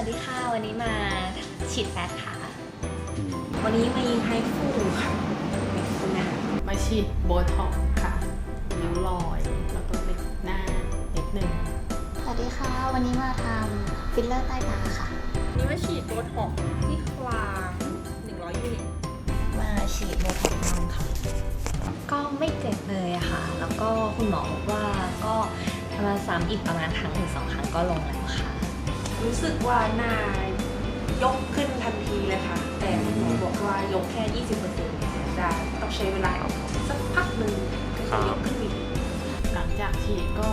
วัสดีค่ะ วันนี้มาฉีดแฟตค่ะ วันนี้มายิงไฮฟูค่ะคุณนะมาฉีดโบท็อกซ์ค่ะริ้วรอยแล้วก็เล็กหน้านิดนึงสวัสดีค่ะ วันนี้มาทำฟิลเลอร์ใต้ตาค่ะ วันนี้มาฉีดโบท็อกซ์ที่คลาง100ยูนิตมาฉีดโบท็อกซ์น้องค่ะ ก็ไม่เจ็บเลยอะค่ะ แล้วก็คุณหมอบอกว่าก็ประมาณซ้ำอีกประมาณครั้งหรือสองครั้งก็ลงแล้วค่ะ รู้สึกว่านายยกขึ้นทันทีเลยค่ะ แต่หมอบอกว่ายกแค่ 20%จะต้องใช้เวลาสักพักหนึ่งก็จะยกขึ้นอีกหลังจากฉีดก็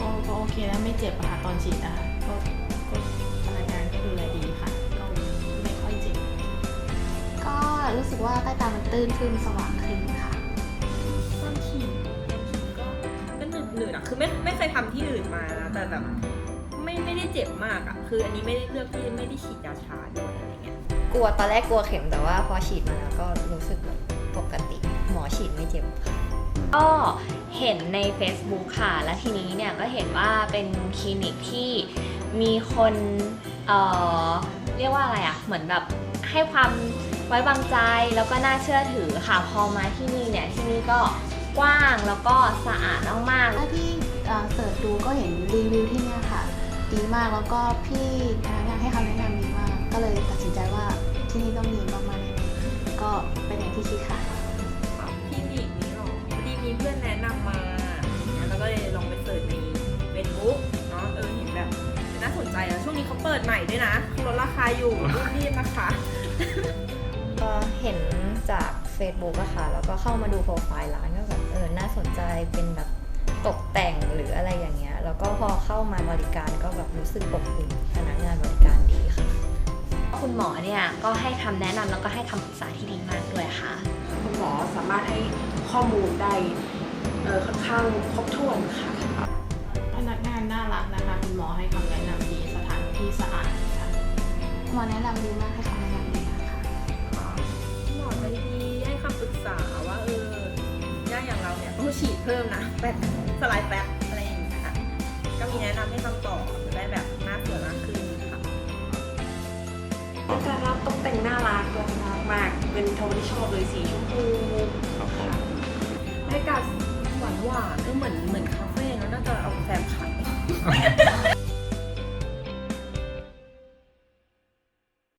ก็ก็โอเคนะไม่เจ็บอะค่ะตอนฉีดนะคะก็ก็พนักงานก็ดูแลดีค่ะ ก็ไม่ค่อยเจ็บ ก็รู้สึกว่าใต้ตามันตื้นขึ้นสว่างขึ้นค่ะตอนฉีดตอนฉีดก็ก็หนืดหนืดๆอะคือไม่ไม่เคยทำที่อื่นมานะแต่แบบ ไม่ไม่ได้เจ็บมากอะคืออันนี้ไม่ได้เลือกที่ไม่ได้ฉีดยาชาด้วยอะไรเงี้ยกลัวตอนแรกกลัวเข็มแต่ว่าพอฉีดมาแล้วก็รู้สึกแบบปกติ หมอฉีดไม่เจ็บค่ะก็เห็นใน Facebook ค่ะ แล้วทีนี้เนี่ยก็เห็นว่าเป็นคลินิกที่มีคนเอ่อเรียกว่าอะไรอะเหมือนแบบให้ความไว้วางใจแล้วก็น่าเชื่อถือค่ะ พอมาที่นี่เนี่ยที่นี่ก็กว้างแล้วก็สะอาดมากๆ ถ้าที่เอ่อเสิร์ชดูก็เห็นรีวิวที่เนี่ยค่ะ ดีมากแล้วก็พี่พนักงานให้คำแนะนำดีมาก ก็เลยตัดสินใจว่าที่นี่ต้องดีมากๆแน่ๆก็เป็นอย่างที่คิดค่ะ คลินิกนี้หรอพอดีมีเพื่อนแนะนำมาอย่างเงี้ยแล้วก็เลยลองไปเสิร์ชในเฟซบุ๊กเนาะเออเห็นแบบน่าสนใจแล้วช่วงนี้เขาเปิดใหม่ด้วยนะลดราคาอยู่รีบๆนะคะ ก็เห็นจาก Facebook อะค่ะ แล้วก็เข้ามาดูโปรไฟล์ร้านก็แบบเออ น่าสนใจเป็นแบบตกแต่ง ก็พอเข้ามาบริการก็แบบรู้สึกอบอุ่นพนักงานบริการดีค่ะ คุณหมอเนี่ยก็ให้คำแนะนำแล้วก็ให้คำปรึกษาที่ดีมากด้วยค่ะ คุณหมอสามารถให้ข้อมูลได้เออค่อนข้างครบถ้วนค่ะ พนักงานน่ารักนะคะ คุณหมอให้คำแนะนำดีสถานที่สะอาดค่ะหมอแนะนำดีมากให้คำแนะนำดีมากค่ะคุณหมอใจดีให้คำปรึกษาว่าเออย่าอย่างเราเนี่ยต้องฉีดเพิ่มนะแปดสลายแป๊บ ก็มีแนะนำให้คำตอบจะได้แบบหน้าสวยมากขึ้นค่ะการรับตกแต่งน่ารักน่ารักมากเป็นโทนที่ชอบเลยสีชมพูค่ะบรรยากาศหวานหวานๆก็เหมือนเหมือนคาเฟ่เนอะน่าจะเอาแฟมขาย